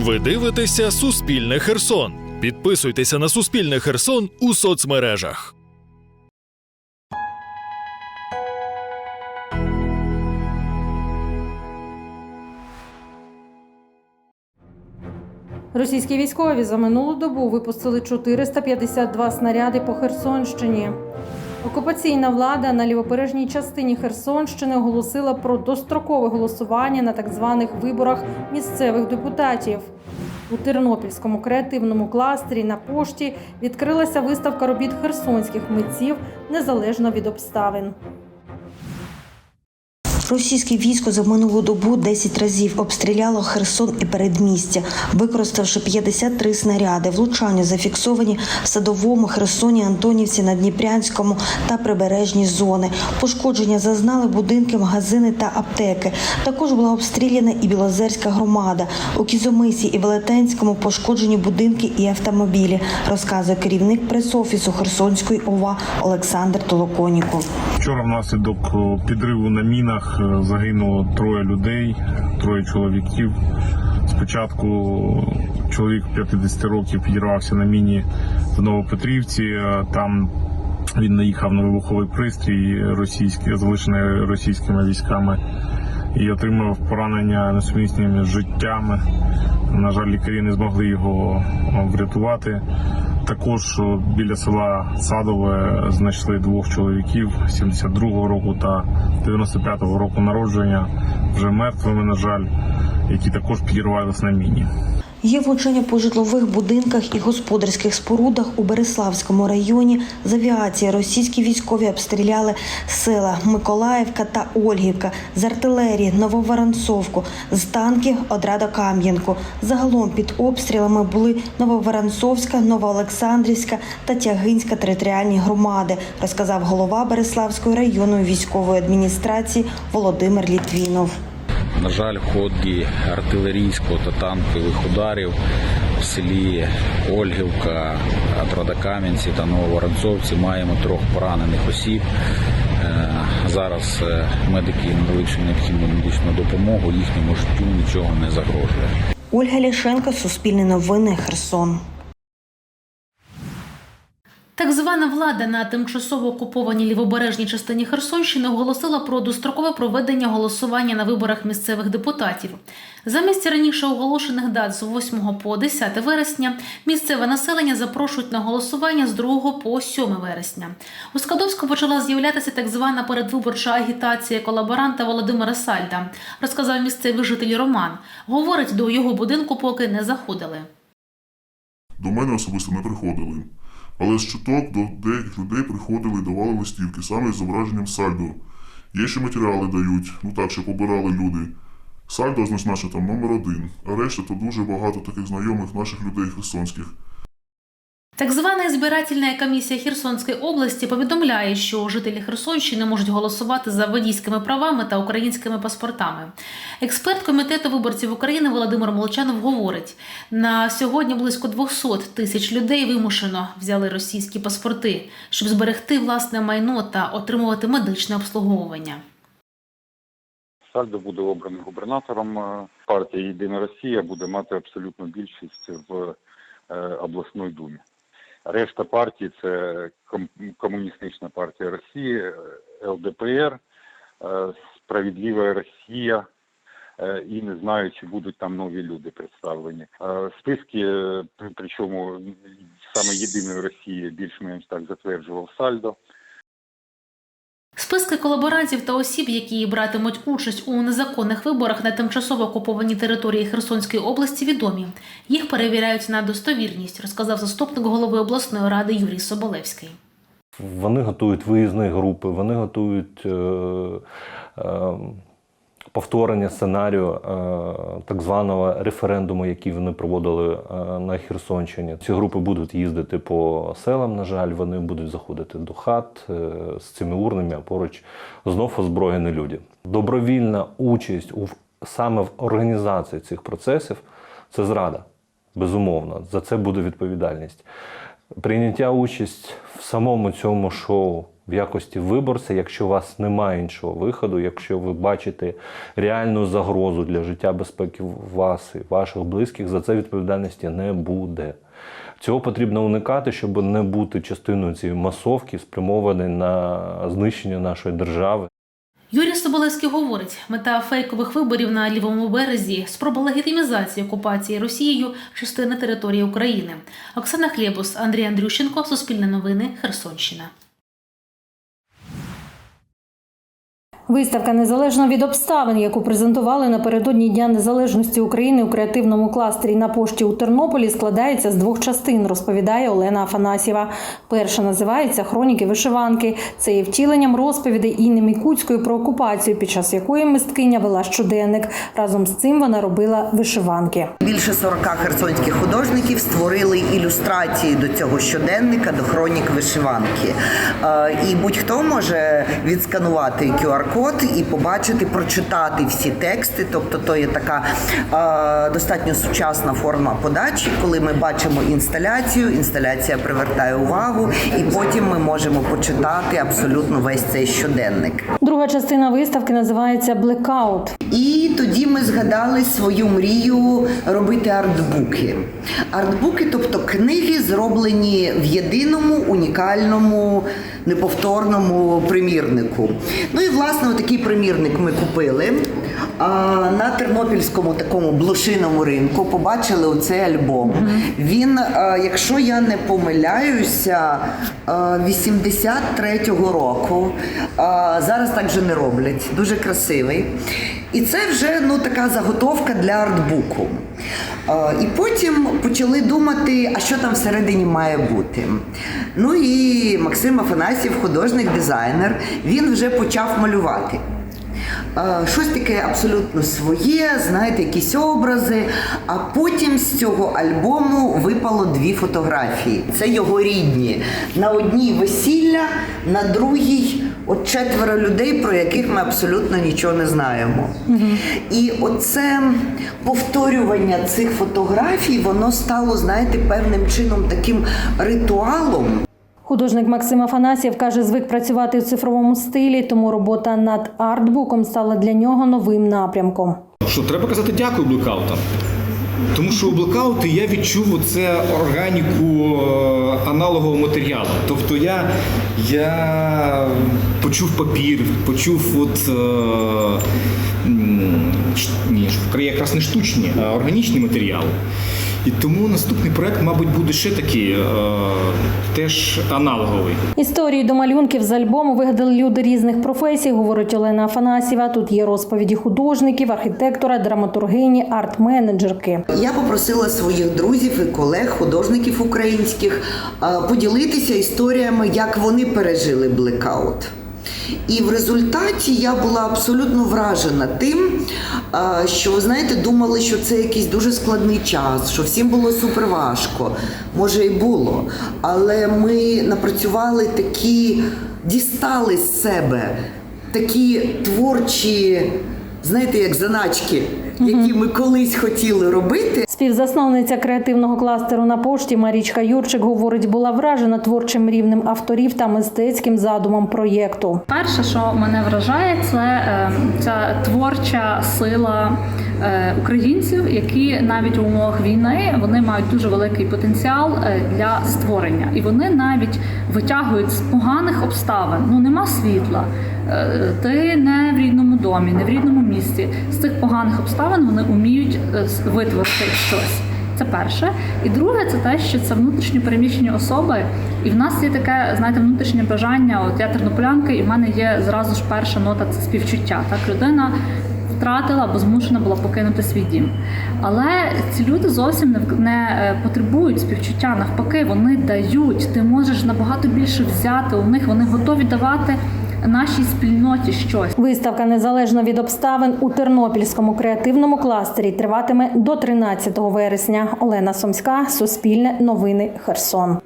Ви дивитеся Суспільне Херсон. Підписуйтеся на Суспільне Херсон у соцмережах. Російські військові за минулу добу випустили 452 снаряди по Херсонщині. Окупаційна влада на лівобережній частині Херсонщини оголосила про дострокове голосування на так званих виборах місцевих депутатів. У Тернопільському креативному кластері на пошті відкрилася виставка робіт херсонських митців незалежно від обставин. Російське військо за минулу добу 10 разів обстріляло Херсон і передмістя, використавши 53 снаряди. Влучання зафіксовані в садовому Херсоні, Антонівці, Надніпрянському та прибережні зони. Пошкодження зазнали будинки, магазини та аптеки. Також була обстріляна і Білозерська громада. У Кізомисі і Велетенському пошкоджені будинки і автомобілі, розказує керівник прес-офісу Херсонської ОВА Олександр Толоконіков. Вчора внаслідок підриву на мінах е, загинуло троє людей, троє чоловіків. Спочатку чоловік 50 років підірвався на міні в Новопетрівці. Е, Там він наїхав на вибуховий пристрій російський, залишений російськими військами, і отримав поранення несумісними з життями. На жаль, лікарі не змогли його врятувати. Також біля села Садове знайшли двох чоловіків 72-го року та 95-го року народження, вже мертвими, на жаль, які також підірвалися на міні. Є влучання по житлових будинках і господарських спорудах у Береславському районі. З авіації російські військові обстріляли села Миколаївка та Ольгівка, з артилерії Нововоронцовку, з танків Одрада Кам'янку. Загалом під обстрілами були Нововоронцовська, Новоолександрівська та Тягинська територіальні громади, розказав голова Береславської районної військової адміністрації Володимир Літвінов. На жаль, в ході артилерійського та танкових ударів в селі Ольгівка, Тродокам'янці та Нововоронцовці маємо трьох поранених осіб. Е, Зараз е, медики надають всю необхідну медичну допомогу, їхньому життю нічого не загрожує. Ольга Лішенко, Суспільне новини, Херсон. Так звана влада на тимчасово окупованій лівобережній частині Херсонщини оголосила про дострокове проведення голосування на виборах місцевих депутатів. Замість раніше оголошених дат з 8 по 10 вересня місцеве населення запрошують на голосування з 2 по 7 вересня. У Скадовську почала з'являтися так звана передвиборча агітація колаборанта Володимира Сальда, розказав місцевий житель Роман. Говорить, до його будинку поки не заходили. До мене особисто не приходили. Але з чуток до деяких людей приходили і давали листівки саме з зображенням сальдо. Є ще матеріали дають, ну так, що побирали люди. Сальдо означає там номер один, а решта то дуже багато таких знайомих наших людей херсонських. Так звана збирательна комісія Херсонської області повідомляє, що жителі Херсонщини можуть голосувати за водійськими правами та українськими паспортами. Експерт комітету виборців України Володимир Молчанов говорить: на сьогодні близько 200 тисяч людей вимушено взяли російські паспорти, щоб зберегти власне майно та отримувати медичне обслуговування. Сальдо буде обраний губернатором. е, Партія Єдина Росія буде мати абсолютну більшість в е, обласній думі. Решта партій це ком- комуністична партія Росії, е, ЛДПР, е, Справедлива Росія. е, І не знаю, чи будуть там нові люди представлені. Списки, при- причому саме єдиної Росії більш-менш так затверджував Сальдо. Списки колаборантів та осіб, які братимуть участь у незаконних виборах на тимчасово окупованій території Херсонської області, відомі. Їх перевіряють на достовірність, розказав заступник голови обласної ради Юрій Соболевський. Вони готують виїзні групи, вони готують е, е, повторення сценарію е, так званого референдуму, який вони проводили е, на Херсонщині. Ці групи будуть їздити по селам, на жаль, вони будуть заходити до хат е, з цими урнами, а поруч знов озброєні люди. Добровільна участь у саме в організації цих процесів це зрада. Безумовно, за це буде відповідальність. Прийняття участь в самому цьому шоу в якості виборця, якщо у вас немає іншого виходу, якщо ви бачите реальну загрозу для життя безпеки вас і ваших близьких, за це відповідальності не буде. Цього потрібно уникати, щоб не бути частиною цієї масовки, спрямованої на знищення нашої держави. Юрій Соболевський говорить, мета фейкових виборів на лівому березі спроба легітимізації окупації Росією частини території України. Оксана Хлєбус, Андрій Андрющенко, Суспільне новини, Херсонщина. Виставка незалежно від обставин, яку презентували напередодні Дня Незалежності України у креативному кластері на пошті у Тернополі, складається з двох частин, розповідає Олена Афанасьєва. Перша називається Хроніки вишиванки. Це є втіленням розповідей Інни Мікуцької про окупацію, під час якої мисткиня вела щоденник. Разом з цим вона робила вишиванки. Більше 40 херсонських художників створили ілюстрації до цього щоденника, до хронік вишиванки. Е, І будь-хто може відсканувати QR-код і побачити, прочитати всі тексти. Тобто, то є така е, достатньо сучасна форма подачі, коли ми бачимо інсталяцію, інсталяція привертає увагу, і потім ми можемо почитати абсолютно весь цей щоденник. Друга частина виставки називається Блекаут. І тоді ми згадали свою мрію робити артбуки. Артбуки, тобто книги, зроблені в єдиному унікальному неповторному примірнику. Ну і власне такий примірник ми купили. А, на тернопільському такому блошиному ринку побачили оцей альбом. Він, якщо я не помиляюся, а, 83-го року. Зараз так вже не роблять. Дуже красивий. І це вже ну, така заготовка для артбуку. І потім почали думати, а що там всередині має бути. Ну і Максим Афанасьєв, художник-дизайнер, він вже почав малювати. Е, Щось таке абсолютно своє, знаєте, якісь образи. А потім з цього альбому випало дві фотографії. Це його рідні. На одній весілля, на другій от четверо людей, про яких ми абсолютно нічого не знаємо. І оце повторювання цих фотографій, воно стало, знаєте, певним чином таким ритуалом. Художник Максим Афанасьєв каже, звик працювати у цифровому стилі, тому робота над артбуком стала для нього новим напрямком. Що треба казати дякую блекаутам. Тому що у блекаути я відчув оце органіку е, аналогового матеріалу. Тобто я, я почув папір, почув от, е, ні, якраз не штучні, а органічні матеріали. І тому наступний проект, мабуть, буде ще такий, е, теж аналоговий. Історії до малюнків з альбому вигадали люди різних професій, говорить Олена Афанасьєва. Тут є розповіді художників, архітектора, драматургині, арт-менеджерки. Я попросила своїх друзів і колег, художників українських, е, поділитися історіями, як вони пережили блекаут. І в результаті я була абсолютно вражена тим, що ви знаєте, думали, що це якийсь дуже складний час, що всім було супер важко. Може, і було. Але ми напрацювали такі, дістали з себе такі творчі, знаєте, як заначки, які ми колись хотіли робити. Співзасновниця креативного кластеру на пошті Марічка Юрчик говорить, була вражена творчим рівнем авторів та мистецьким задумом проєкту. Перше, що мене вражає, це е, ця творча сила е, українців, які навіть у умовах війни вони мають дуже великий потенціал е, для створення, і вони навіть витягують з поганих обставин. Ну нема світла. Е, Ти не в рідному домі, не в рідному місті. З цих поганих обставин вони вміють е, витворити щось. Це перше. І друге, це те, що це внутрішньо переміщені особи. І в нас є таке, знаєте, внутрішнє бажання. От я тернополянка, і в мене є зразу ж перша нота це співчуття. Так, людина втратила або змушена була покинути свій дім. Але ці люди зовсім не, не е, потребують співчуття. Навпаки, вони дають. Ти можеш набагато більше взяти у них. Вони готові давати нашій спільноті щось. Виставка незалежно від обставин у Тернопільському креативному кластері триватиме до 13 вересня. Олена Сомська, Суспільне новини, Херсон.